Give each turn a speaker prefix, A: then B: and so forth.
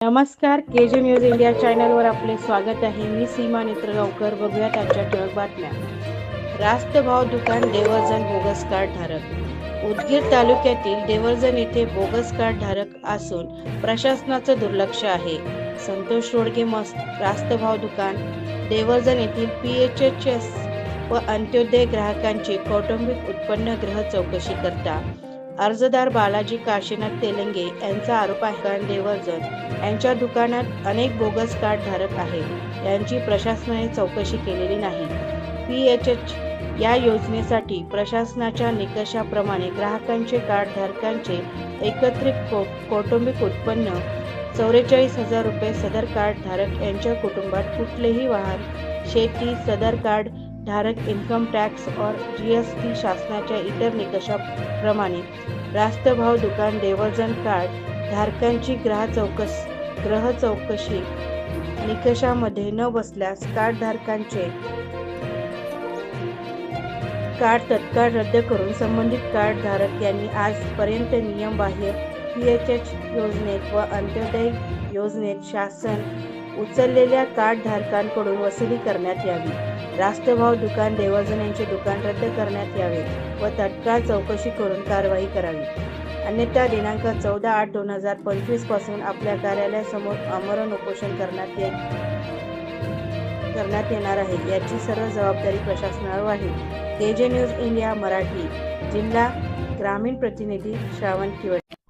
A: नमस्कार के जे news India चॅनलवर आपले स्वागत आहे. मी सीमा नेत्रगावकर. बघूयात आजच्या ठळक बातम्या. रास्त भाव दुकान देवर्जन बोगस कार्ड धारक उदगीर तालुक्यातील देवर्जन येथे बोगस कार्ड धारक असून प्रशासनाचं दुर्लक्ष आहे. संतोष रोडगे मस्त रास्त भाव दुकान देवर्जन येथील पी एच एच एस व अंत्योदय ग्राहकांची कौटुंबिक उत्पन्न ग्रह चौकशी करता अर्जदार बालाजी काशीनाथ तेलंगे यांचा आरोप आहे. कारण देवर्जन यांच्या दुकानात अनेक बोगस कार्ड धारक आहेत. यांची प्रशासनाने चौकशी केलेली नाही. पी एच एच या योजनेसाठी प्रशासनाच्या निकषाप्रमाणे ग्राहकांचे कार्ड धारकांचे एकत्रित को कौटुंबिक उत्पन्न चौवेचाळीस हजार रुपये सदर कार्ड धारक यांच्या कुटुंबात कुठलेही वाहन शेती सदर कार्ड धारक इन्कम टॅक्स और जी एस टी शासनाच्या इतर निकषाप्रमाणे रास्त भाव दुकान देवर्जन कार्ड धारकांची ग्राह चौकस ग्रह चौकशी निकषामध्ये न बसल्यास कार्ड धारकांचे कार्ड तत्काळ रद्द करून संबंधित कार्ड धारक यांनी आजपर्यंत नियमबाह्य पी एच एच योजनेत व अंत्योदय योजनेत शासन उचललेल्या कार्ड धारकांकडून वसुली करण्यात यावी. रास्तभाव दुकान देवाजन यांचे दुकान रद्द करण्यात यावे व तत्काळ चौकशी करून कारवाई करावी. अन्यथा दिनांक चौदा आठ दोन हजार पंचवीसपासून आपल्या कार्यालयासमोर आमरण उपोषण करण्यात ये करण्यात येणार आहे. याची सर्व जबाबदारी प्रशासनावर आहे. के जे न्यूज इंडिया मराठी. जिल्हा ग्रामीण प्रतिनिधी श्रावण किवट